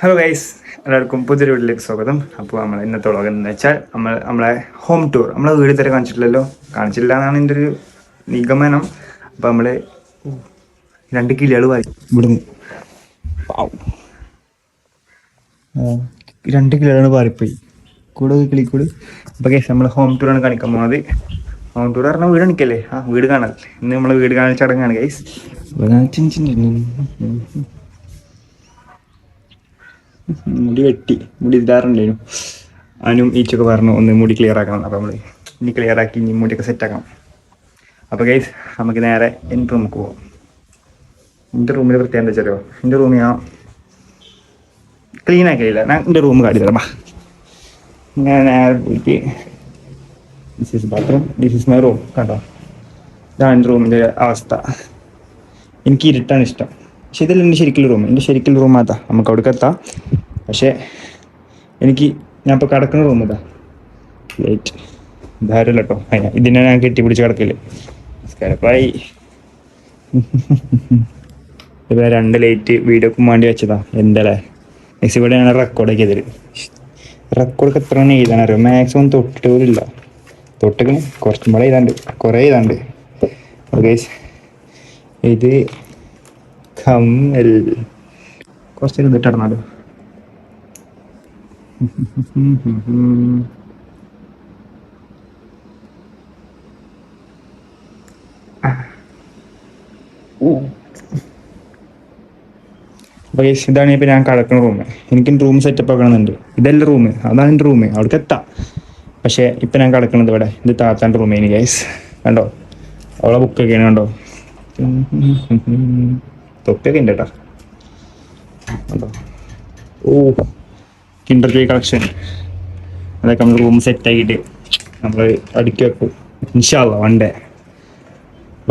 Hello guys എല്ലാവർക്കും പുതിയൊരു വീട്ടിലേക്ക് സ്വാഗതം. അപ്പോൾ നമ്മൾ ഇന്നത്തെ വ്ളോഗ് എന്ന് വെച്ചാൽ നമ്മൾ നമ്മളെ ഹോം ടൂർ നമ്മളെ വീട് തരെ കാണിച്ചിട്ടില്ലല്ലോ. കാണിച്ചില്ല എന്നാണ് എന്റെ ഒരു നിഗമനം. അപ്പോൾ നമ്മൾ രണ്ട് കിളികൾ വായി ഇവിടുന്ന്. രണ്ട് കിളികളാണ് പാറിപ്പോയി. കൂടെ കിളിക്കൂട് അപ്പോൾ ഗൈസ് നമ്മൾ ഹോം ടൂറാണ് കാണിക്കാൻ പോകുന്നത് ഹോം ടൂർ പറഞ്ഞാൽ വീട് കാണിക്കല്ലേ? ആ വീട് കാണാൻ ഇന്ന് നമ്മൾ വീട് കാണിച്ചടങ്ങാണ് ചടങ്ങാണ് ഗൈസ് മുടി വെട്ടി. മുടി ഇതാറുണ്ടായിരുന്നു. അനും ഈച്ചൊക്കെ പറഞ്ഞു ഒന്ന് മുടി ക്ലിയർ ആക്കണം. അപ്പോൾ നമ്മൾ ഇനി ക്ലിയർ ആക്കി ഇനി മുടിയൊക്കെ സെറ്റ് ആക്കണം. അപ്പോൾ ഗൈസ് നമുക്ക് നേരെ എന്റെ റൂമിലേക്ക് പോകാം എന്റെ റൂമിൽ പ്രത്യേകം എന്താ വെച്ചാലോ എന്റെ റൂമിൽ ഞാൻ ക്ലീൻ ആക്കിയില്ല ഞാൻ എന്റെ റൂം കാട്ടി തരാം ഞാൻ നേരെ പോയിട്ട് this is bathroom this is my room കണ്ടോ? ഇതാണ് എന്റെ റൂമിന്റെ അവസ്ഥ. എനിക്ക് ഇരുട്ടാണ് ഇഷ്ടം. പക്ഷെ ഇതല്ല എന്റെ ശരിക്കുള്ള റൂം എന്റെ ശരിക്കുള്ള റൂം അതാ. നമുക്ക് അവിടേക്ക് എത്താം. പക്ഷേ എനിക്ക് ഞാൻ ഇപ്പോൾ കിടക്കുന്ന റൂം ഇതാ. ലൈറ്റ് ധാരല്ല കേട്ടോ അതിനാ ഇതിനെ ഞാൻ കെട്ടിപ്പിടിച്ച് കിടക്കില്ലേ നമസ്കാരപ്പായി ഇപ്പൊ രണ്ട് ലൈറ്റ് വീഡിയോക്കും വേണ്ടി വെച്ചതാ. എന്താല്ലേ? നെക്സ്റ്റ് ഇവിടെ ഞാൻ റെക്കോർഡൊക്കെ ചെയ്തത് റെക്കോർഡൊക്കെ എത്ര മണി എഴുതാൻ അറിയാം? മാക്സിമം തൊട്ട് പോലും ഇല്ല. തൊട്ടൊക്കെ കുറച്ചും കൂടെ എഴുതാണ്ട് കുറേ എഴുതാണ്ട് ഓക്കെ ഇത് കമ്മൽ കുറച്ച് ഇരുന്നിട്ട് നടന്നാലോ? അപ്പൊ guys, ഇതാണ് ഇപ്പൊ ഞാൻ കിടക്കുന്ന റൂം എനിക്ക് റൂം സെറ്റപ്പ് ആക്കണമെന്നുണ്ട്. ഇതല്ല റൂം അതാണ് എന്റെ റൂം അവിടേക്ക് എത്താം. പക്ഷേ ഇപ്പൊ ഞാൻ കിടക്കണത് ഇവിടെ. ഇത് താത്താന്റെ റൂമേനി ഗൈസ് കണ്ടോ? അവളെ ബുക്ക് ബുക്കൊക്കെയാണ് കണ്ടോ? തൊപ്പിയൊക്കെ ഉണ്ട്? കേട്ടോ ഓ കിൻഡർ ജോയ് കളക്ഷൻ അതൊക്കെ നമ്മൾ റൂം സെറ്റ് ആക്കിയിട്ട് നമ്മൾ അടുക്കി വെക്കും. ഇൻഷാല്ല വൺ ഡേ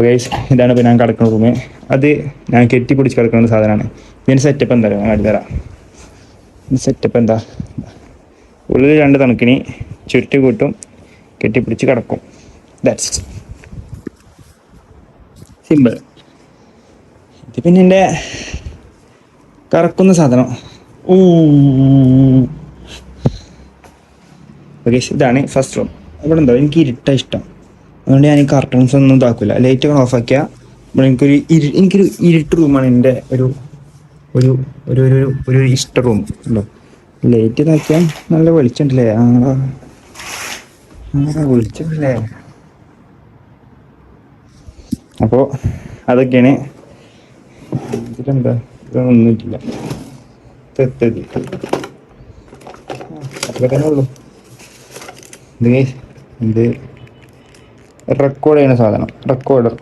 ഗൈസ് ഇതാണ് ഇപ്പോൾ ഞാൻ കിടക്കുന്ന റൂം അത് ഞാൻ കെട്ടിപ്പിടിച്ച് കിടക്കുന്ന സാധനമാണ്. ഇതിന്റെ സെറ്റപ്പ് എന്താ? ഞാൻ കാട്ടിത്തരാം സെറ്റപ്പ് എന്താ? ഉള്ളിൽ രണ്ട് തണുക്കിനി ചുരുട്ടി കൂട്ടും കെട്ടിപ്പിടിച്ച് കിടക്കും. ദാറ്റ്സ് സിമ്പിൾ ഇത് പിന്നെ എന്റെ കറക്കുന്ന സാധനം. ഊ. ഓക്കെ ഇതാണ് ഫസ്റ്റ് റൂം ഇവിടെ എന്താ എനിക്ക് ഇരുട്ട ഇഷ്ടം. അതുകൊണ്ട് ഞാൻ ഈ കർട്ടൺസ് ഒന്നും ഇതാക്കില്ല ലൈറ്റ് ഒക്കെ ഓഫ് ആക്കിയാൽ ഇവിടെ എനിക്കൊരു ഇരു എനിക്കൊരു ഇരുട്ട് റൂമാണ് എന്റെ ഒരു ഒരു ഒരു ഒരു ഒരു ഇഷ്ട റൂം ഉണ്ടോ ലൈറ്റ് ഇതാക്കിയാൽ നല്ല വെളിച്ചുണ്ടല്ലേ അങ്ങനെ വെളിച്ചുണ്ടല്ലേ അപ്പോൾ അതൊക്കെയാണ് ഇതിലെന്താ? ഇതൊന്നും തെറ്റത് അത്ര തന്നെ ഉള്ളൂ. ഇത് റെക്കോർഡ് ചെയ്യുന്ന സാധനം. റെക്കോർഡർ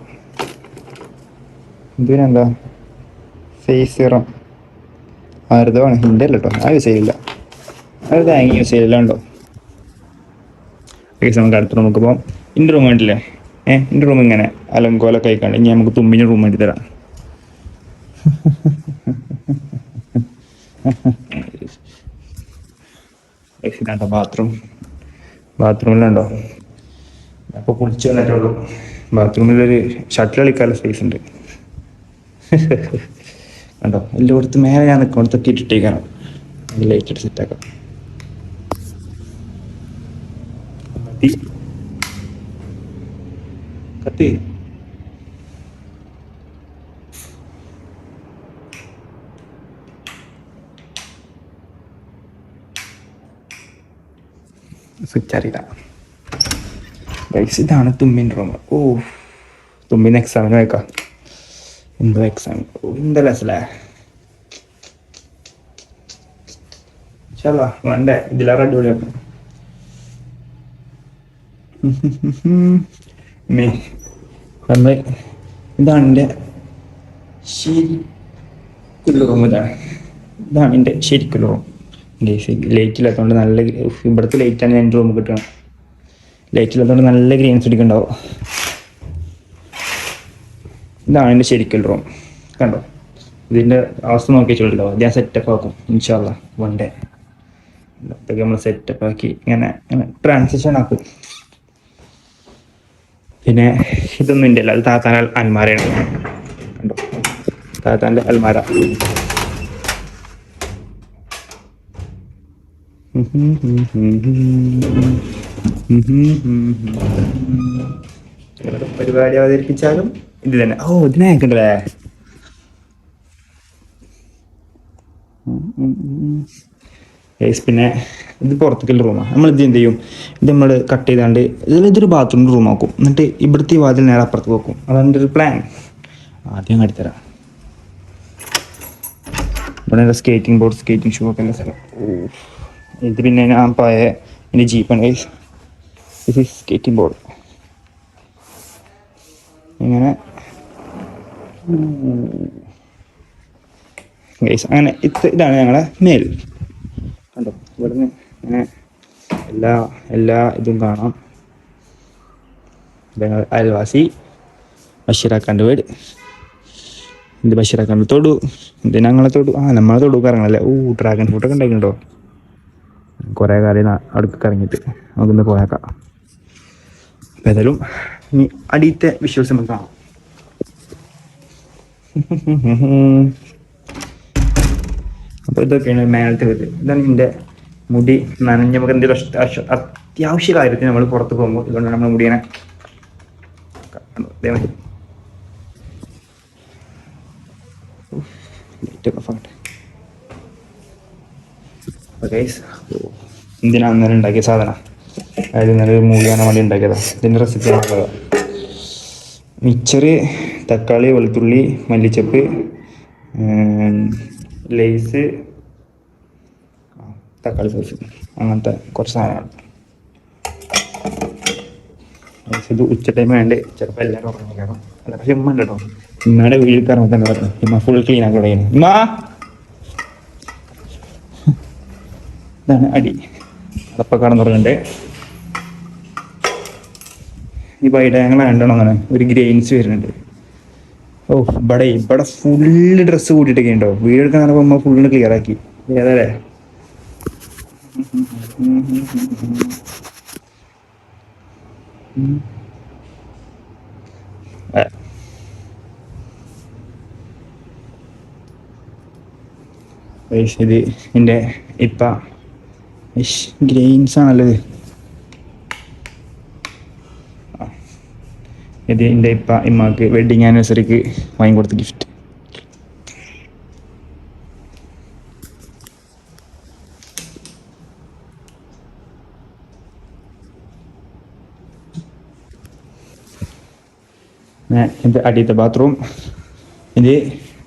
ഇതിനെന്താ? ഫേസ് സിറം ആരുതാണ് ഹിന്റെ അല്ല കേട്ടോ ആ യൂസ് ചെയ്യില്ല അത് ഹാങ് യൂസ് ചെയ്യില്ല ഉണ്ടോ ഓക്കെ നമുക്ക് അടുത്ത റൂമൊക്കെ പോകാം എന്റെ റൂം വേണ്ടില്ലേ ഏഹ് എന്റെ റൂം ഇങ്ങനെ അലങ്കോലൊക്കെ ആയിക്കാണ്ട്. ഇനി നമുക്ക് തുമ്പിന്റെ റൂം വേണ്ടി തരാം. ഇതാണ്ടോ ബാത്റൂം ബാത്റൂമിലുണ്ടോ അപ്പോൾ കുളിച്ചു വന്നിട്ടുള്ളൂ ബാത്റൂമിലൊരു ഷട്ടിൽ കളിക്കാനുള്ള സ്പേസ് ഉണ്ട്. കണ്ടോ? എല്ലായിടത്തും മേലെ ഞാൻ നിൽക്കുന്നിടത്തൊക്കെ ഇട്ടിട്ടേക്കാണ് ലൈറ്റ് ഇട്ട് സെറ്റാക്കാം കത്തി. സ്വിച്ച് അറിയില്ല ഗൈസ് ഇതാണ് തുമ്മിൻ റൂം ഓ തുമ്മിന് എക്സാമിന് വെക്കാം എന്തോ എക്സാം എന്താ ലെസലേ ചല വേണ്ടേ ഇതിലേറെ അടിപൊളിയാക്കും മേ നമ്മൾ ഇതാണ് എന്റെ ശരിക്കുള്ള റൂം ഇതാണ് ഇതാണ് എന്റെ ശരിക്കുള്ള റൂം ലൈറ്റ് ഇല്ലാത്തതുകൊണ്ട് നല്ല ഇവിടുത്തെ ലൈറ്റാണ് ഞാൻ റൂം കിട്ടണം ലൈറ്റ് ഇല്ലാത്തതുകൊണ്ട് നല്ല ഗ്രീൻസ് ഉണ്ടാവും ഇതാണ് എന്റെ ശരിക്കും റൂം കണ്ടോ? ഇതിന്റെ അവസ്ഥ നോക്കി വെച്ചിട്ടുണ്ടാവും? ഞാൻ സെറ്റപ്പ് ആക്കും ഇൻഷാല്ല വൺ ഡേ ഇതൊക്കെ നമ്മൾ സെറ്റപ്പ് ആക്കി ഇങ്ങനെ ഇങ്ങനെ ട്രാൻസിഷൻ ആക്കും. പിന്നെ ഇതൊന്നും ഇല്ല അത് താത്താൻ അൽമാരയാണ്. കണ്ടോ? താത്താന്റെ അൽമാര. പരിപാടി അവതരിപ്പിച്ചാലും ഇത് തന്നെ. ഓ ഇതിനയക്കണ്ടല്ലേ ഗൈസ് പിന്നെ ഇത് പുറത്തേക്കുള്ള റൂമാണ് നമ്മൾ ഇത് എന്ത് ചെയ്യും? ഇത് നമ്മൾ കട്ട് ചെയ്താണ്ട് ഇതിൽ ഇതൊരു ബാത്റൂമിന്റെ റൂം ആക്കും. എന്നിട്ട് ഇവിടുത്തെ വാതിൽ നേരെ അപ്പുറത്ത് വെക്കും. അതാണ് എന്റെ ഒരു പ്ലാൻ ആദ്യം കാട്ടിത്തരാം ഇവിടെ സ്കേറ്റിംഗ് ബോർഡ് സ്കേറ്റിംഗ് ഷൂ ഒക്കെ ഉള്ള സ്ഥലം. ഇത് പിന്നെ ഞാൻ പോയ എന്റെ ജീപ്പാണ് ഗൈസ് ഇത് സ്കേറ്റിംഗ് ബോർഡ് ഇങ്ങനെ. ഗൈസ് അങ്ങനെ ഇത് ഇതാണ് ഞങ്ങളെ മേൽ. കണ്ടോ? ഇവിടുന്ന് ഇങ്ങനെ എല്ലാ എല്ലാ ഇതും കാണാം. ഞങ്ങൾ അയൽവാസി ബഷീറാക്കാന്റെ വീട്. ഇത് ബഷീറാക്കാന്റെ തൊടു. ഇത് ഞങ്ങളെ തൊടു. ആ നമ്മളെ തൊടു കറങ്ങണല്ലേ ഓ ഡ്രാഗൺ ഫ്രൂട്ടൊക്കെ ഉണ്ടായിട്ടുണ്ടോ കുറേ കാര്യം അടുക്ക് കറങ്ങിയിട്ട് നമുക്കിന്ന് പോയേക്കാം. അപ്പം ഏതായാലും ഇനി അടിയത്തെ വിഷ്വൽസ് നമുക്ക് കാണാം. അപ്പോൾ ഇതൊക്കെയാണ് മേലത്തെ ഇത്. ഇതാണ് എന്റെ മുടി നനഞ്ഞ് നമുക്ക് എന്തെങ്കിലും അത്യാവശ്യ കാര്യത്തിന് നമ്മൾ പുറത്ത് പോകുമ്പോൾ ഇതുകൊണ്ടാണ് നമ്മൾ മുടിയെ ഓക്കെ ലൈറ്റ് ഒക്കെ എന്തിനാ അന്നേരം ഉണ്ടാക്കിയ സാധനം? അതായത് ഇന്നലെ ഒരു മൂവി കാണാൻ വേണ്ടി ഉണ്ടാക്കിയതാണ് ഇതിന്റെ റെസിപ്പി ആണുള്ളത് മിച്ചറ് തക്കാളി വെളുത്തുള്ളി മല്ലിച്ചപ്പ് ലേസ് തക്കാളി സോസ് അങ്ങനത്തെ കുറച്ച് സാധനങ്ങൾ. ഇത് ഉച്ച ടൈം വേണ്ട ചിലപ്പോൾ എല്ലാവരും ഉറങ്ങിക്കാറും അല്ല പക്ഷെ ഉമ്മ ഉണ്ട്? കേട്ടോ ഉമ്മയുടെ വീട്ടിൽ കയറുമ്പോൾ തന്നെ പറഞ്ഞു. ഉമ്മ ഫുൾ ക്ലീൻ ആക്കി തുടങ്ങി ഉമ്മ! ഇതാണ് അടി. അടപ്പ പറഞ്ഞിട്ടുണ്ട് ഈ വൈഡ് ഞങ്ങൾ രണ്ടെണ്ണം അങ്ങനെ? ഒരു ഗ്രെയിൻസ് വരുന്നുണ്ട്. ഓ ഇവിടെ ഇവിടെ ഫുള്ള് ഡ്രസ്സ് കൂട്ടിയിട്ടൊക്കെ ഉണ്ടോ? വീട് എടുക്കാൻ നടക്കുമ്പോൾ അമ്മ ഫുള്ള് ക്ലിയർ ആക്കി. ഏതാലേ ഇത് എന്റെ ഇപ്പ ഗ്രെയിൻസ് ആണല്ലോ ഇത്. ഇത് എന്റെ ഇപ്പ ഇമ്മക്ക് വെഡിങ് ആനിവേഴ്സറിക്ക് വാങ്ങിക്കൊടുത്ത ഗിഫ്റ്റ് ഇത് അടിയത്തെ ബാത്റൂം ഇത്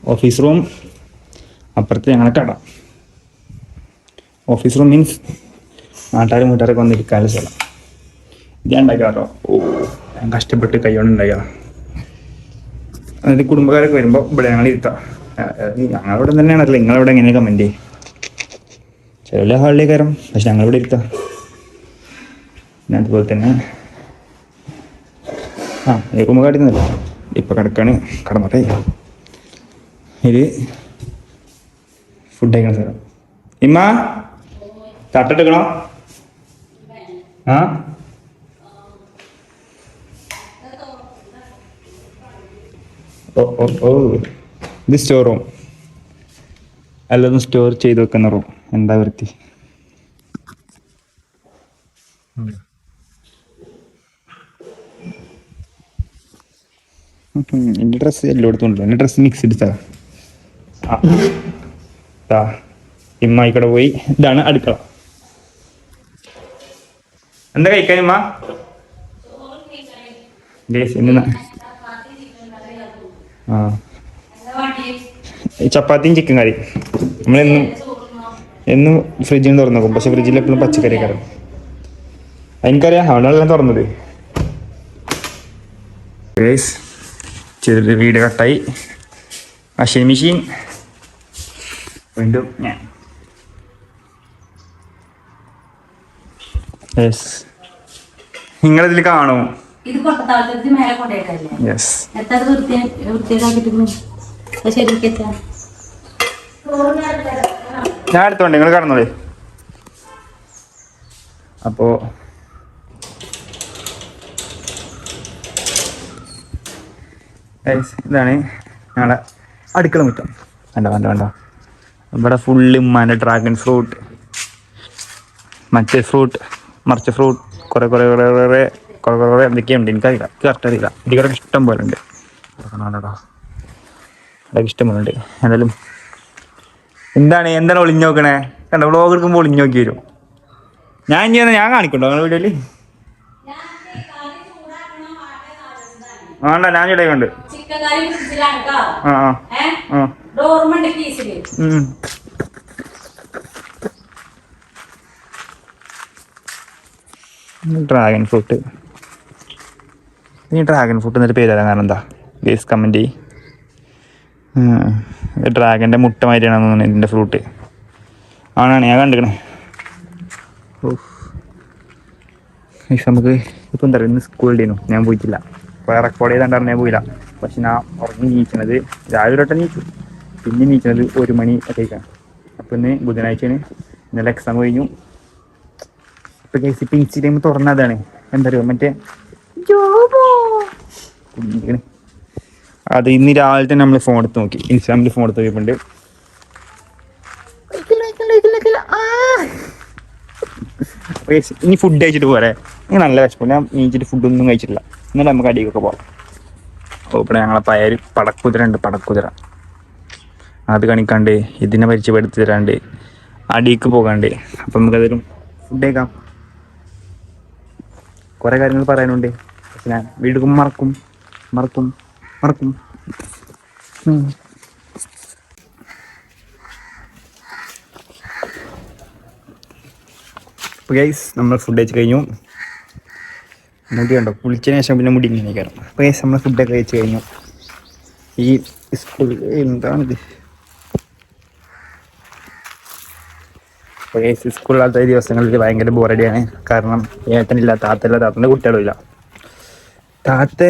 ഓഫീസ് റൂം അപ്പുറത്ത് ഞങ്ങളെ കട. ഓഫീസ് റൂം മീൻസ് നാട്ടുകാരും വീട്ടുകാരൊക്കെ വന്നിരിക്കാനുള്ള സ്ഥലം. ഇത് ഞാൻ ഉണ്ടാക്കാറോ ഓ ഞാൻ കഷ്ടപ്പെട്ട് കൈകൊണ്ട് ഉണ്ടാക്കാം അതായത് കുടുംബക്കാരൊക്കെ വരുമ്പോൾ ഇവിടെ ഞങ്ങൾ ഇരുത്താം. ഞങ്ങളിവിടെ തന്നെയാണല്ലോ നിങ്ങളിവിടെ എങ്ങനെ കമന്റ് ചെയ്യും? ചില ഹാളിലേക്ക് കയറും പക്ഷെ ഞങ്ങളിവിടെ ഇരുത്താം. പിന്നെ അതുപോലെ തന്നെ ആ ഏകുമ്പോൾ കാട്ടിന്നല്ല ഇപ്പം കിടക്കാണ്. കടന്നോട്ടെ. ഇത് ഫുഡ് കഴിക്കണ സ്ഥലം. ഇമ്മ! തട്ടെടുക്കണോ ആ? ഇത് സ്റ്റോർ റൂം അല്ലതും സ്റ്റോർ ചെയ്ത് വെക്കുന്ന റൂം എന്താ വൃത്തി? എന്റെ ഡ്രസ്സ് എല്ലായിടത്തും ഉണ്ടല്ലോ. എന്റെ ഡ്രസ്സ് മിക്സ് എടുത്താ. ദാ ഇമ്മായിക്കടെ പോയി. ഇതാണ് അടുക്കള. എന്താ കഴിക്കാൻ മാ ഗേസ് ഇന്ന് ആ. ചപ്പാത്തിയും ചിക്കൻ കറി. നമ്മളെന്നും എന്നും ഫ്രിഡ്ജിൽ നിന്ന് തുറന്നു നോക്കും പക്ഷെ ഫ്രിഡ്ജിൽ എപ്പോഴും പച്ചക്കറി കറി. എനിക്കറിയാം. അവളെല്ലാം തുറന്നത്. ചെറിയ വീട് കട്ടായി. വാഷിംഗ് മെഷീൻ വീണ്ടും ഞാൻ നിങ്ങളിതിൽ കാണും. ഇത് മേലെ യെസ് എത്ര വൃത്തി വൃത്തിയാക്കിട്ട് ശരിക്കും ഞാൻ എടുത്തോണ്ട് നിങ്ങൾ കടന്നോളേ. അപ്പോ ഇതാണ് ഞങ്ങളെ അടുക്കള മുറ്റം. വേണ്ട വേണ്ട വേണ്ട. ഇവിടെ ഫുള്ള് ഉമ്മാന്റെ ഡ്രാഗൺ ഫ്രൂട്ട് മറ്റേ ഫ്രൂട്ട് മറിച്ച ഫ്രൂട്ട് കുറേ കുറേ കുറേ കുറേ കുറേ കുറേ എന്തൊക്കെയുണ്ട്? എനിക്കറിയില്ല എനിക്ക് കറക്റ്റ് അറിയില്ല. ഇതിവിടെ ഇഷ്ടം പോലെ ഉണ്ട് അതൊക്കെ ഇഷ്ടം പോലെ ഉണ്ട് എന്തായാലും എന്താണ്? എന്താണ് ഒളിഞ്ഞു നോക്കണേ? കണ്ടോ വ്ളോഗ് എടുക്കുമ്പോൾ ഒളിഞ്ഞു നോക്കി വരും. ഞാൻ എന്നാ ഞാൻ കാണിക്കണ്ടോ നിങ്ങളുടെ വീഡിയോയിൽ വേണ്ട ഞാൻ ഫ്രിഡ്ജിലാണ് കേട്ടോ ആ ആ ഏ ആ ഡോർമണ്ട് കീസിൽ ഉം. ഡ്രാഗൺ ഫ്രൂട്ട് ഈ ഡ്രാഗൺ ഫ്രൂട്ട് എന്നൊരു പേര് കാരണം എന്താ? ഗേസ് കമന്റ് ഡ്രാഗന്റെ മുട്ട മാതിരിയാണെന്ന് തോന്നുന്നു ഇതിന്റെ ഫ്രൂട്ട് ആണാണ് ഞാൻ കണ്ടിക്കണേ. നമുക്ക് ഇപ്പം എന്താ പറയുക ഇന്ന് സ്കൂളിലേനു ഞാൻ പോയിട്ടില്ല. വേറെ റെക്കോർഡ് ചെയ്താണ്ടായിരുന്നു ഞാൻ പോയില്ല. പക്ഷെ ഞാൻ ഉറങ്ങി നീക്കണത് രാവിലെ തൊട്ട് നീക്കും പിന്നെ നീക്കണത് ഒരു മണി ഒക്കെയാണ് അപ്പം ഇന്ന് ബുധനാഴ്ചയാണ്. ഇന്നലെ എക്സാം കഴിഞ്ഞു. ഇപ്പം കേസ് ഇപ്പം ഇൻസ്റ്റഗ്രാം തുറന്നതാണ്. എന്താ പറയുക മറ്റേ. അത് ഇന്ന് രാവിലെ തന്നെ നമ്മൾ ഫോൺ എടുത്ത് നോക്കി. ഇൻസ്റ്റാഗ്രാമിൽ ഫോൺ എടുത്ത് നോക്കിയിട്ടുണ്ട് ഇനി ഫുഡ് കഴിച്ചിട്ട് പോരെ. ഇനി നല്ല വിശപ്പ് ഞാൻ കഴിച്ചിട്ട് ഫുഡ് ഒന്നും കഴിച്ചിട്ടില്ല. എന്നാലും നമുക്ക് അടിയൊക്കെ പോകാം. അപ്പോൾ ഇവിടെ ഞങ്ങളെ പയർ പടക്കുതിര ഉണ്ട്. പടക്കുതിര. അത് കാണിക്കാണ്ട് ഇതിനെ പരിചയപ്പെടുത്തി തരാണ്ട് അടിക്ക് പോകാണ്ട്. അപ്പം നമുക്കതിലും ഫുഡ് കഴിക്കാം. കുറേ കാര്യങ്ങൾ പറയാനുണ്ട്. പക്ഷെ ഞാൻ വീണ്ടും മറക്കും. മറക്കും. മറക്കും. അപ്പോൾ ഗൈസ് നമ്മൾ ഫുഡ് കഴിച്ച് കഴിഞ്ഞു. മുടി ഉണ്ടോ കുളിച്ചതിന് ശേഷം പിന്നെ മുടി ഇങ്ങനെ കയറും അപ്പോൾ ഗൈസ് നമ്മൾ ഫുഡൊക്കെ കഴിച്ച് കഴിഞ്ഞു. ഈ സ്കൂൾ എന്താണിത് അപ്പോൾ ഗൈസ് സ്കൂളിലാത്ത ഈ ദിവസങ്ങളിൽ ഭയങ്കര ബോറടിയാണ്. കാരണം ഏട്ടനില്ല താത്തല്ല താത്തന്റെ കുട്ടികളില്ല താത്ത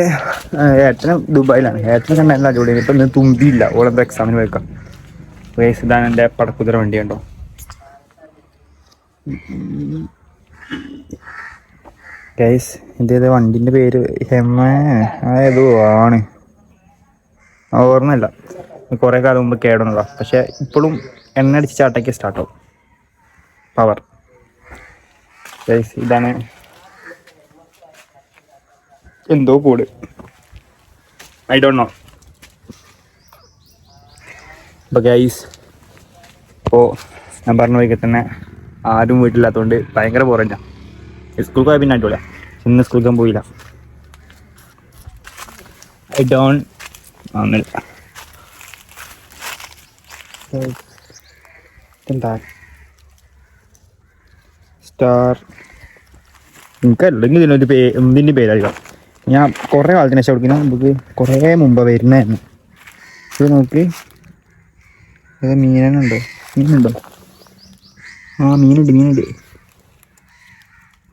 ഏട്ടനും ദുബായിലാണ്. ഏട്ടനെ കണ്ട എല്ലാ അടിപൊളിയാണ്. ഇപ്പം ഇന്ന് തുമ്പിയില്ല. ഓളെന്തോ എക്സാമിന് വെക്കാം ഗൈസ് ഇതാണ് പടക്കുതിര വണ്ടി കണ്ടോ? ഗൈസ് ഇതേത് വണ്ടിന്റെ പേര്? ഹെമ ഏതോ ആണ്. ഓർമ്മയില്ല. കുറേ കാലം മുമ്പ് കേടുന്നതാ പക്ഷേ ഇപ്പോഴും എണ്ണ അടിച്ച് ചാട്ടയ്ക്ക് സ്റ്റാർട്ടാവും പവർ. ഇതാണ് എന്തോ കൂട് ഐ ഡോണ്ട് നോ അപ്പോൾ ഗൈസ് ഇപ്പോൾ ഞാൻ പറഞ്ഞ വഴിക്ക് തന്നെ ആരും വീട്ടിലാത്തതുകൊണ്ട് ഭയങ്കര ബോറഞ്ഞ സ്കൂൾ പോയാൽ പിന്നെ അടിപൊളിയാ. ഇന്ന് സ്കൂളിൽ പോയില്ല. ഐ ഡോൺ ഒന്നുമില്ല എന്താ സ്റ്റാർ എനിക്കല്ലെങ്കിൽ ഇതിനൊരു പേ എന്തിന്റെ പേരറിയാം ഞാൻ കുറേ കാലത്തിന് ശേഷം കൊടുക്കുന്ന നമുക്ക് കുറേ മുമ്പ് വരുന്നതായിരുന്നു. ഇത് നോക്ക്. ഇത് മീനുണ്ടോ മീനുണ്ടോ? ആ മീനുണ്ട് മീനുണ്ട്.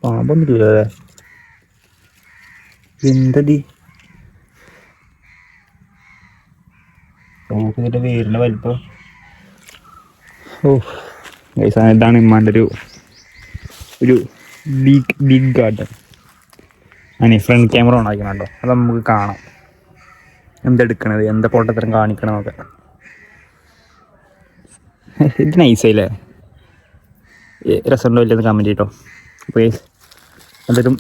പാമ്പൊന്നുമില്ല അല്ലേ? എന്തതി നമുക്ക് ഇതിന്റെ വേരിന്റെ വലിപ്പം. ഓ ഇതാണ് ഇമ്മാന്റെ ഒരു ഒരു ബിഗ് ബിഗ് ഗാർഡൻ അങ്ങനെ ഫ്രണ്ട് ക്യാമറ ഓൺ ആക്കണോ അത് നമുക്ക് കാണാം. എന്തെടുക്കണത്? എന്താ പൊട്ടത്തരം കാണിക്കണമൊക്കെ ഇത് നൈസായില്ലേ രസമുണ്ടോ ഇല്ലെന്ന് കമന്റ് കിട്ടോ അപ്പോൾ അതൊരു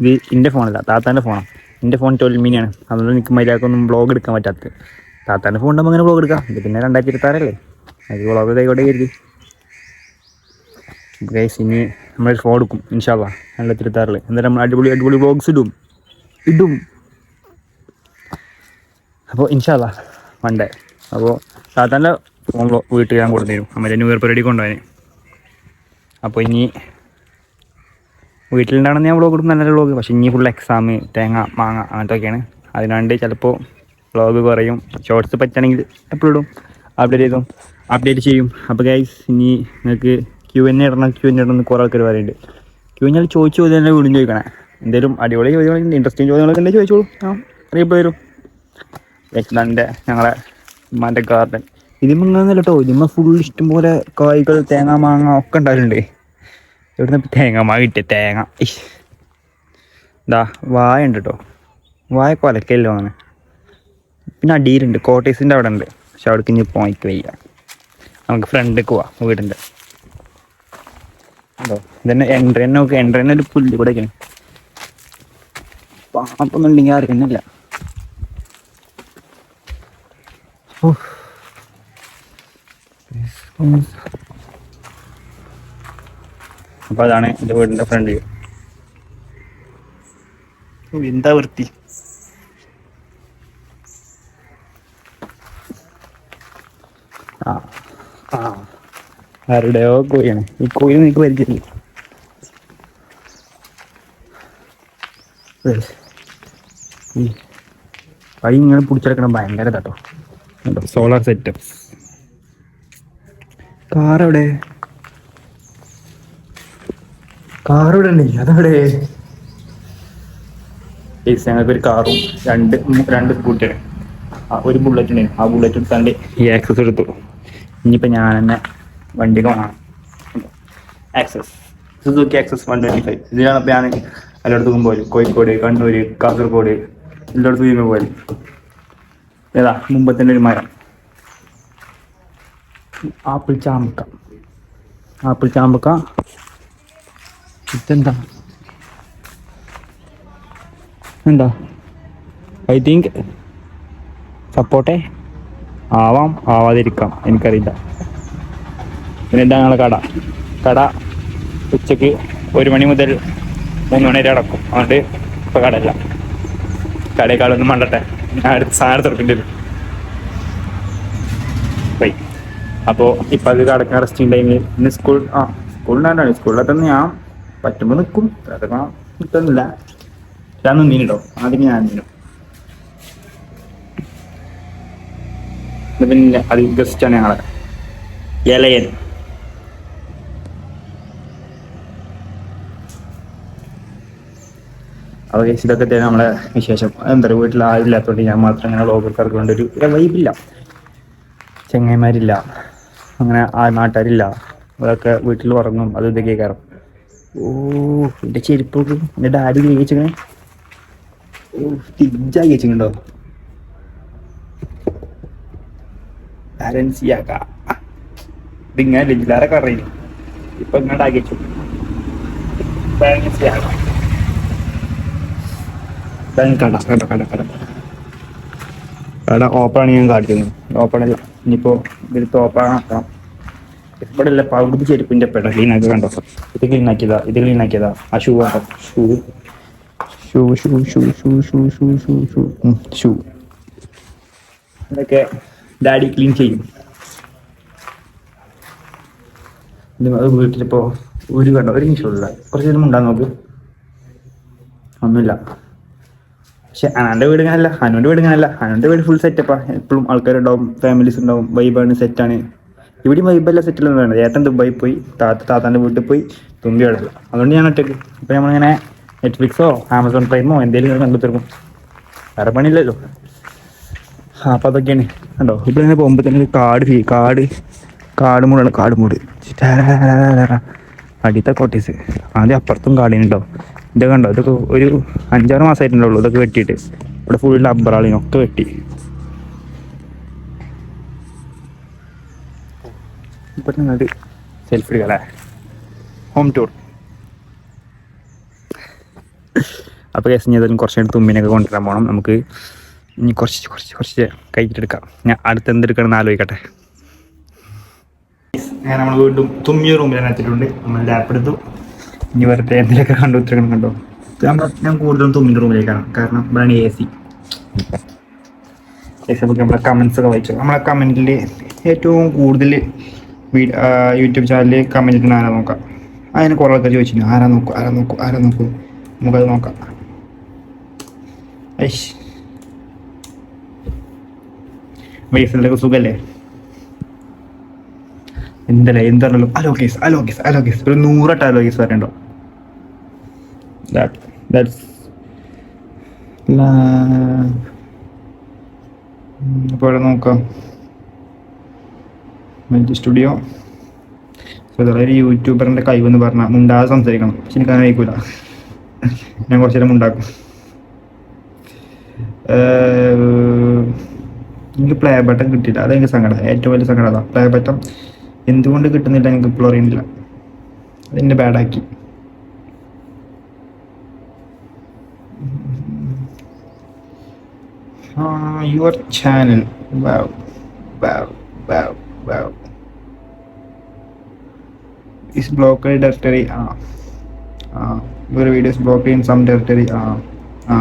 ഇത് എന്റെ ഫോണല്ല താത്താന്റെ ഫോണാണ് എന്റെ ഫോൺ ട്വൽവ് മിനിയാണ് അതുകൊണ്ട് എനിക്ക് മര്യാദക്കൊന്നും ബ്ലോഗ് എടുക്കാൻ പറ്റാത്തത്. താത്താന്റെ ഫോൺ ഉണ്ടാകുമ്പോൾ അങ്ങനെ ബ്ലോഗ് എടുക്കാം. ഇത് പിന്നെ രണ്ടായിരത്തി ഇരുപത്താറല്ലേ അത് ബ്ലോഗ് കൈകോട്ടെ കരുതി. ഗൈസ് ഇനി നമ്മളൊരു ഫോൺ എടുക്കും ഇൻഷാല്ല നല്ല തിരുത്താറിൽ എന്നിട്ട് നമ്മൾ അടിപൊളി അടിപൊളി ബ്ലോഗ്സ് ഇടും. ഇടും. അപ്പോൾ ഇൻഷാല്ല മണ്ടേ അപ്പോൾ സാധാരണ ഫോൺ വീട്ടിൽ ഞാൻ കൊടുത്തു തരും അമ്മ ന്യൂ ഇയർ പരിപാടി കൊണ്ടുപോകാൻ അപ്പോൾ ഇനി വീട്ടിലുണ്ടാണെന്ന് ഞാൻ വ്ളോഗ് കൊടുക്കും നല്ല വ്ളോഗ് പക്ഷേ ഇനി ഫുൾ എക്സാം തേങ്ങ മാങ്ങ അങ്ങനത്തെയൊക്കെയാണ് അതിനാണ്ട് ചിലപ്പോൾ വ്ളോഗ് കുറയും. ഷോർട്സ് പറ്റുകയാണെങ്കിൽ ഇടും. അപ്ഡേറ്റ് ചെയ്തും. അപ്ഡേറ്റ് ചെയ്യും. അപ്പോൾ ഗൈസ് ഇനി നിങ്ങൾക്ക് ക്യൂ എന്നെ ഇടണം ക്യൂ എന്നെ ഇടണം കുറേ ആൾക്കാർ പറയുന്നുണ്ട്. ക്യൂ കഴിഞ്ഞാൽ ചോദിച്ചു ചോദ്യം തന്നെ വീണ്ടും ചോദിക്കണേ. എന്തെങ്കിലും അടിപൊളി ചോദ്യങ്ങൾ ഇൻട്രസ്റ്റിംഗ് ചോദ്യങ്ങളൊക്കെ ഉണ്ടെങ്കിൽ ചോദിച്ചോളൂ. ആ അറിയപ്പോ വരും. ലക്ഷ്മണന്റെ ഞങ്ങളെ ഉമ്മാന്റെ ഗാർഡൻ ഇതിമൊന്നല്ല കേട്ടോ ഇതിമ്മ ഫുൾ ഇഷ്ടംപോലെ കായ്കൾ തേങ്ങ മാങ്ങ ഒക്കെ ഉണ്ടായിട്ടുണ്ട് ഇവിടുന്ന് തേങ്ങ മാങ്ങ കിട്ടിയ തേങ്ങ. ഇതാ വായ ഉണ്ട് കേട്ടോ വായ കൊലക്കല്ലോ അങ്ങനെ പിന്നെ അടിയിലുണ്ട്. കോട്ടേഴ്സിന്റെ അവിടെ ഉണ്ട്. പക്ഷെ അവിടേക്ക് ഇനി പോയിക്ക് വയ്യ. നമുക്ക് ഫ്രണ്ടിലേക്ക് പോവാം. വീടിന്റെ ഇതന്നെ എൻട്രി തന്നെ നോക്ക്. എൻട്രി തന്നെ ഒരു പുല്ല് കൂടെ പാപ്പൊന്നുണ്ടെങ്കിൽ അറിയുന്നില്ല. അപ്പൊ അതാണ് എന്റെ വീടിന്റെ ഫ്രണ്ട് എന്താ വൃത്തി? ആ. ആ. ആരുടെയോ കോഴിയാണ്. ഈ കോഴി നിനക്ക് പരിചയമില്ല. വഴി ഇങ്ങനെ പിടിച്ചെടുക്കണം ഭയങ്കര കേട്ടോ സോളാർ സെറ്റപ്പ് കാർ എവിടെ? കാർ ഇവിടെ ഉണ്ട്. അതവിടെ? ഞങ്ങൾക്ക് ഒരു കാറും രണ്ട് രണ്ട് സ്കൂട്ടിയാണ് ഒരു ബുള്ളറ്റ് ഉണ്ട്. ആ ബുള്ളറ്റ് എടുത്താണ്ട് ഈ ആക്സസ് എടുത്തു. ഇനിയിപ്പോൾ ഞാൻ തന്നെ വണ്ടി കോണാണ് Access Suzuki Access one twenty five ഇതിലാണ് ഇപ്പോൾ ഞാൻ എല്ലായിടത്തും പോലും കോഴിക്കോട് കണ്ണൂർ കാസർഗോഡ് എല്ലായിടത്തും ചെയ്യുമ്പോൾ പോലും ഏതാ മുമ്പത്തിന്റെ ഒരു മരം. ആപ്പിൾ ചാമ്പക്ക. ആപ്പിൾ ചാമ്പക്ക. ഇതെന്താ? എന്താ? ഐ തിങ്ക് സപ്പോർട്ടേ? ആവാം ആവാതിരിക്കാം. എനിക്കറിയില്ല. പിന്നെ ഞങ്ങളെ കട. കട ഉച്ചയ്ക്ക് ഒരു മണി മുതൽ മൂന്ന് മണി വരെ അടക്കും. അതുകൊണ്ട് ഇപ്പൊ കടയില്ല. കടയേക്കാളൊന്നും മണ്ടട്ടെ. ഞാൻ അടുത്ത് സാധനം തുറക്കേണ്ടി വരും. പോയി. അപ്പോൾ ഇപ്പം അത് കടക്കാൻ റെസ്റ്റ് ടൈമിൽ ഇന്ന് സ്കൂൾ ആ സ്കൂളിലാണ് സ്കൂളിലൊക്കെ ഞാൻ പറ്റുമ്പോൾ നിൽക്കും അതൊക്കെ നിൽക്കുന്നില്ല ഞാൻ നിന്നിട്ടോ ആദ്യം ഞാൻ നിന്നു. പിന്നെ അത് ഗസ്റ്റാണ് ഞങ്ങളെ. ഇലയൻ അപ്പോൾ guys, ഇതൊക്കെ തന്നെ നമ്മളെ വിശേഷം. എന്താ പറയുക വീട്ടിൽ ആരില്ലാത്തതുകൊണ്ട് ഞാൻ മാത്രം അങ്ങനെ ലോകക്കാർക്ക് കൊണ്ട് ഒരു വൈബില്ല ചെങ്ങന്മാരില്ല അങ്ങനെ ആ നാട്ടുകാരില്ല. അതൊക്കെ വീട്ടിൽ ഉറങ്ങും. അത് ഇതൊക്കെ കയറും ഓ എന്റെ ചെരുപ്പ് എന്റെ ഡാഡി കഴിച്ചേ ഓ തിരിച്ചായി ബാലൻസിയാക്ക ഇതിങ്ങനെ ലിജിലാരൊക്കെ അറിയില്ല ഇപ്പൊ ഇങ്ങോട്ടാക്കി ബാലൻസിയാക്ക കട കട കട കട കട ഓപ്പൺ ആണ് ഞാൻ കാണിക്കുന്നത്. ഓപ്പൺ അല്ല ഇനിയിപ്പോ ഇതിലത്തെ ഓപ്പൺ ആക്കാം ഇവിടെ അല്ല പകുതി ചെരുപ്പിന്റെ പെട ക്ലീൻ ആക്കി കണ്ടോ? ഇത് ക്ലീൻ ആക്കിയതാ ഇത് ക്ലീൻ ആക്കിയതാ. ആ ഷൂ കണ്ടോ? Shoe shoe shoe shoe shoe shoe shoe shoe shoe shoe ഇതൊക്കെ ഡാഡി ക്ലീൻ ചെയ്യും. വീട്ടിലിപ്പോ ഒരു കണ്ടോ? ഒരു നിമിഷമുള്ള. കുറച്ച് നേരം ഉണ്ടാകും നോക്ക്. ഒന്നുമില്ല. പക്ഷെ അനാന്റെ വീട് ഇങ്ങനല്ല ഹനുവിന്റെ വീട് ഇങ്ങനല്ല. ഹനുവിന്റെ വീട് ഫുൾ സെറ്റപ്പാ എപ്പോഴും ആൾക്കാരുണ്ടാവും ഫാമിലീസ് ഉണ്ടാവും വൈബാണ് സെറ്റാണ് ഇവിടെയും വൈബല്ല സെറ്റിലൊന്നും വേണം ഏട്ടൻ ദുബായി പോയി താത്ത താത്താന്റെ വീട്ടിൽ പോയി തുമ്പി അവിടെ. അതുകൊണ്ട് ഞാൻ ഒറ്റയ്ക്ക് ഇപ്പൊ നമ്മളിങ്ങനെ നെറ്റ്ഫ്ലിക്സോ ആമസോൺ പ്രൈമോ എന്തെങ്കിലും കണ്ടു തീർക്കും വേറെ പണിയില്ലല്ലോ. അപ്പൊ അതൊക്കെയാണ്. കണ്ടോ? ഇവിടെ ഇങ്ങനെ പോകുമ്പോ തന്നെ കാട് ഫീ കാട് കാട് മൂടാണ്. കാട് മൂട്. അടിയത്തെ കോട്ടീസ് ആദ്യം അപ്പുറത്തും കാടിനുണ്ടോ ഇതൊക്കെ കണ്ടോ? ഇതൊക്കെ ഒരു അഞ്ചാറ് മാസമായിട്ടുണ്ടല്ലോ ഇതൊക്കെ വെട്ടിയിട്ട്. ഇവിടെ ഫുൾ ഒക്കെ വെട്ടി. ഇപ്പൊ സെൽഫി എടുക്കല്ലേ ഹോം ടൂർ അപ്പോൾ കേസ് ഞാൻ ഏതായാലും കുറച്ച് തുമ്മിനൊക്കെ കൊണ്ടുവരാൻ പോകണം നമുക്ക് ഇനി കുറച്ച് കുറച്ച് കുറച്ച് കഴിച്ചിട്ടെടുക്കാം ഞാൻ അടുത്ത് എന്തെടുക്കണം ആലോചിക്കട്ടെ. നമ്മൾ വീണ്ടും തുമ്മിയ റൂമിൽ എത്തിയിട്ടുണ്ട്. നമ്മൾ ലാപ്പ് എടുത്തു. ഇനി വെറുതെ എന്തിനൊക്കെ കണ്ടു ഉത്തരങ്ങൾ കണ്ടോ. ഞാൻ കൂടുതലും തുമ്മിന്റെ റൂമിലേക്കാണ്. കാരണം ഇവിടെയാണ് എ സി ഫേസ്ബുക്ക് നമ്മളെ കമൻസ് ഒക്കെ വായിച്ചു. നമ്മളെ കമന്റിൽ ഏറ്റവും കൂടുതൽ യൂട്യൂബ് ചാനലിൽ കമന്റ് ഇടുന്ന ആരാ നോക്കാം? അതിന് കുറേ ആൾക്കാർ ചോദിച്ചു ആരാ നോക്കൂ ആരാ നോക്കൂ ആരാ നോക്കൂ? നമുക്കത് നോക്കാം. ഐഷ് വയസ്സിലൊക്കെ സുഖല്ലേ? എന്തല്ലേ എന്താണല്ലോ അലോ കേസ് അലോ കേസ് അലോ കേസ് ഒരു നൂറട്ട് അലോ കേസ് പറയണ്ടോ അപ്പോൾ നോക്കാം. മൾട്ടി സ്റ്റുഡിയോ ഒരു യൂട്യൂബറിന്റെ കഴിവെന്ന് പറഞ്ഞാൽ മുണ്ടാതെ സംസാരിക്കണം. പക്ഷെ എനിക്ക് അങ്ങനെ ആയിക്കൂല ഞാൻ കുറച്ച് നേരം ഉണ്ടാക്കും എനിക്ക് പ്ലേ ബട്ടൺ കിട്ടിയില്ല. അതെനിക്ക് സങ്കടം. ഏറ്റവും വലിയ സങ്കടം അതാ. പ്ലേ ബട്ടൺ എന്തുകൊണ്ട് കിട്ടുന്നില്ല എനിക്ക് ഇപ്പോൾ അറിയുന്നില്ല അതെന്നെ ബാഡാക്കി യുവർ ചാനൽ ബ്ലോക്ക് ഡയറക്ടറി ആ ആ. Your videos block in some directory ആ ആ.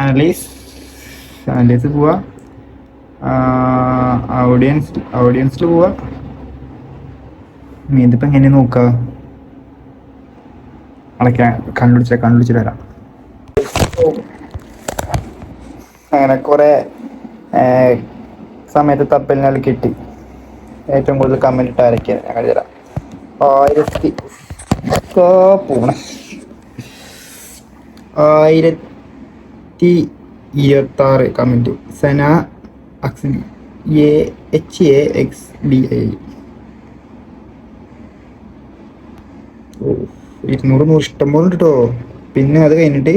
അനലൈസ് analyze പോവാ. ഓഡിയൻസ് ഓഡിയൻസിൽ പോവാ. ഇതിപ്പോ എങ്ങനെ നോക്കുക അടയ്ക്കാൻ കണ്ടുപിടിച്ച കണ്ടുപിടിച്ചിട്ട് വരാം. അങ്ങനെ കുറെ സമയത്ത് തപ്പലിനാൽ കിട്ടി. ഏറ്റവും കൂടുതൽ കമ്മിൽ ഇട്ട് അരക്കിയത് ഞങ്ങൾ തരാം. ആയിരത്തി പോണ. ആയിരത്തി ഇരുപത്തി ആറ് comment Sana അക്സിനി. A H A X D O ഇരുന്നൂറ് നൂറ് ഇഷ്ടം പോലെ ഉണ്ട് കേട്ടോ പിന്നെ അത് കഴിഞ്ഞിട്ട്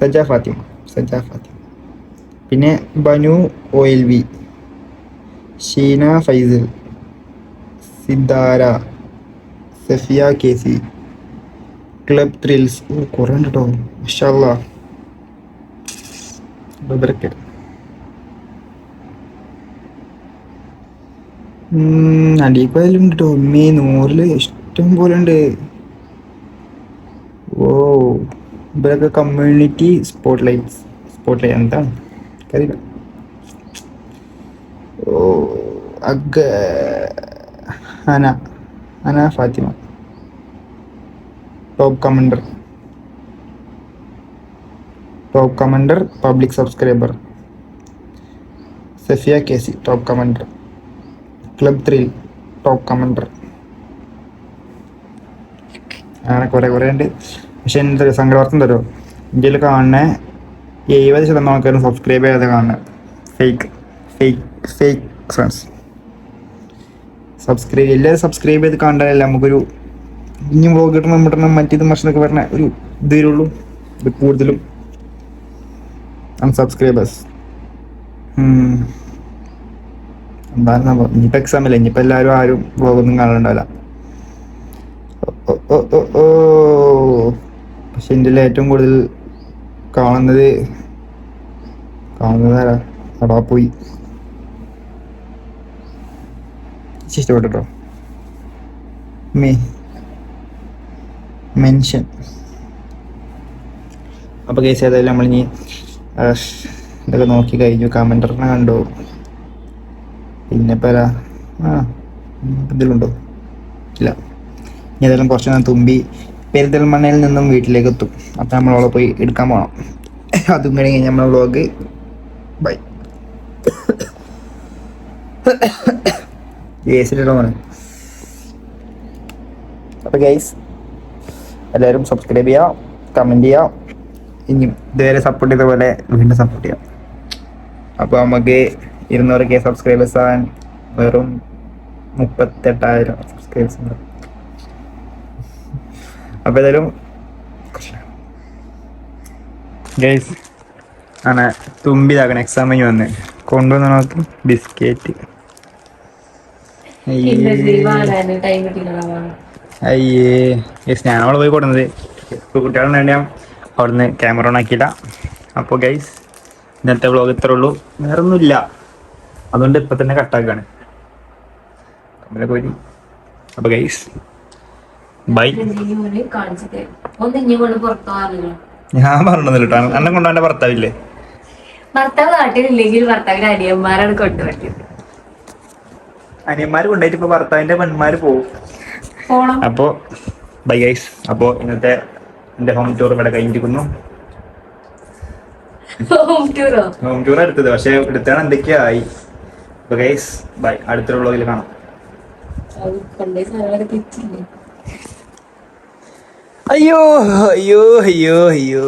സജ ഫാത്തിമ. സജ ഫാത്തിമ. പിന്നെ Banu O L V. Sheena Faisal. സിദ്ധാര. Safiya K C. Club thrills. ഓ കുറേ ഉണ്ട് കേട്ടോ മഷാല്ല ഇവരൊക്കെ അടിക്കോയിലുണ്ട് കേട്ടോ നൂറിൽ ഇഷ്ടം പോലെ ഉണ്ട് ഓ ഇവരൊക്കെ community spot lights spot light എന്താണ്? അറിയില്ല ഓ അഗ അന അന Fathima. Top commenter top commenter public subscriber Safiya K C top commenter club three top commenter അങ്ങനെ കുറേ കുറേ ഉണ്ട്. പക്ഷെ എന്ത് സങ്കടവാർത്തം തരുമോ? ഇന്ത്യയിൽ കാണുന്ന എഴുപത് ശതമാനം ആൾക്കാരും സബ്സ്ക്രൈബ് ചെയ്യാതെ കാണുന്നത് fake fake fake friends subscribe എല്ലാവരും സബ്സ്ക്രൈബ് ചെയ്ത് കണ്ടാലല്ല നമുക്കൊരു ഇനി വ്ളോഗ് കിട്ടണം നമ്മുടെ മറ്റേത് മറിച്ചെന്നൊക്കെ പറഞ്ഞ ഒരു ഇത് വരുള്ളൂ ഇത് കൂടുതലും സബ്സ്ക്രൈബേഴ്സ് എന്താണ് സംഭവം ഇനിയിപ്പോൾ എക്സാം അല്ലേ ഇനിയിപ്പോൾ എല്ലാവരും ആരും വ്ളോഗൊന്നും കാണുന്നുണ്ടാവില്ല ഓ. പക്ഷെ ഇന്ത്യയിൽ ഏറ്റവും കൂടുതൽ കാണുന്നത് കാണുന്നത് അടാ പോയി. ഇഷ്ടപ്പെട്ടോ മേ. മെൻഷൻ. അപ്പോൾ കേസ് ഏതായാലും നമ്മളിനി ഇതൊക്കെ നോക്കി കഴിഞ്ഞു. കമന്ററിനെ കണ്ടു. പിന്നെ പല? ആ ഇതിലുണ്ടോ? ഇല്ല. ഇനി ഏതായാലും കുറച്ച് നേരം തുമ്പി പെരിന്തൽമണ്ണയിൽ നിന്നും വീട്ടിലേക്ക് എത്തും. അപ്പം നമ്മളവിടെ പോയി എടുക്കാൻ പോകണം അതും കഴിഞ്ഞ് നമ്മളെ വ്ളോഗ് ബൈ അപ്പൊ അപ്പോൾ ഗൈസ് എല്ലാവരും സബ്സ്ക്രൈബ് ചെയ്യാം കമന്റ് ചെയ്യാം. ഇനി ഇതുവരെ സപ്പോർട്ട് ചെയ്ത പോലെ വീണ്ടും സപ്പോർട്ട് ചെയ്യാം. അപ്പോൾ നമുക്ക് ഇരുന്നൂറ് കെ സബ്സ്ക്രൈബേഴ്സ് ആവാൻ വെറും മുപ്പത്തെട്ടായിരം സബ്സ്ക്രൈബേഴ്സ് ഉണ്ട്. അപ്പോൾ ഏതായാലും ഗൈസ് ആണ് തുമ്പി ഇതാക്കണം എക്സാം കഴിഞ്ഞ് വന്ന്. കൊണ്ടുവന്ന നോക്കി ബിസ്ക്കറ്റ് അയ്യേ. യെസ് ഞാൻ അവിടെ പോയി കൊടുക്കുന്നത് ഞാൻ അവിടുന്ന് ക്യാമറ ഓൺ ആക്കിയില്ല അപ്പോൾ ഗൈസ് ഇന്നത്തെ വ്ളോഗ് ഇത്രേ ഉള്ളൂ. വേറെ ഒന്നുമില്ല അതുകൊണ്ട് ഇപ്പം തന്നെ കട്ടാക്കുകയാണ് കമ്മലെ പോയി. അപ്പോൾ ഗൈസ് ബൈ ഞാൻ പറഞ്ഞില്ല കേട്ടോ അന്നെ കൊണ്ടോ എന്റെ ഭർത്താവില്ലേ? ഭർത്താവ് നാട്ടിലില്ലെങ്കിൽ ഭർത്താവിന്റെ അനിയന്മാരാണ് കൊണ്ടുവരുന്നത് അനിയന്മാർ കൊണ്ടുപോയിട്ട് ഇപ്പൊ ഭർത്താവിന്റെ പെൺമാർ പോകും അപ്പോ ബൈ ഗൈസ് അപ്പോ ഇന്നത്തെ എന്റെ ഹോം ടൂർ ഇവിടെ കഴിഞ്ഞിരിക്കുന്നു. ഹോം ടൂറോ ഹോം ടൂർ എടുത്തത്. പക്ഷെ എടുത്താണ് എന്തൊക്കെയായി? ഗൈസ് ബൈ അടുത്തൊരു വ്ളോഗിൽ കാണാം. അയ്യോ അയ്യോ അയ്യോ അയ്യോ.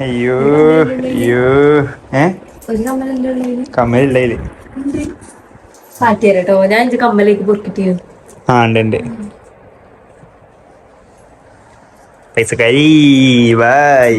അയ്യോ അയ്യോ. ഏ? കമ്മലില്ലേ ആ ഉണ്ട് ഉണ്ട്. പൈസ കൈ ബൈ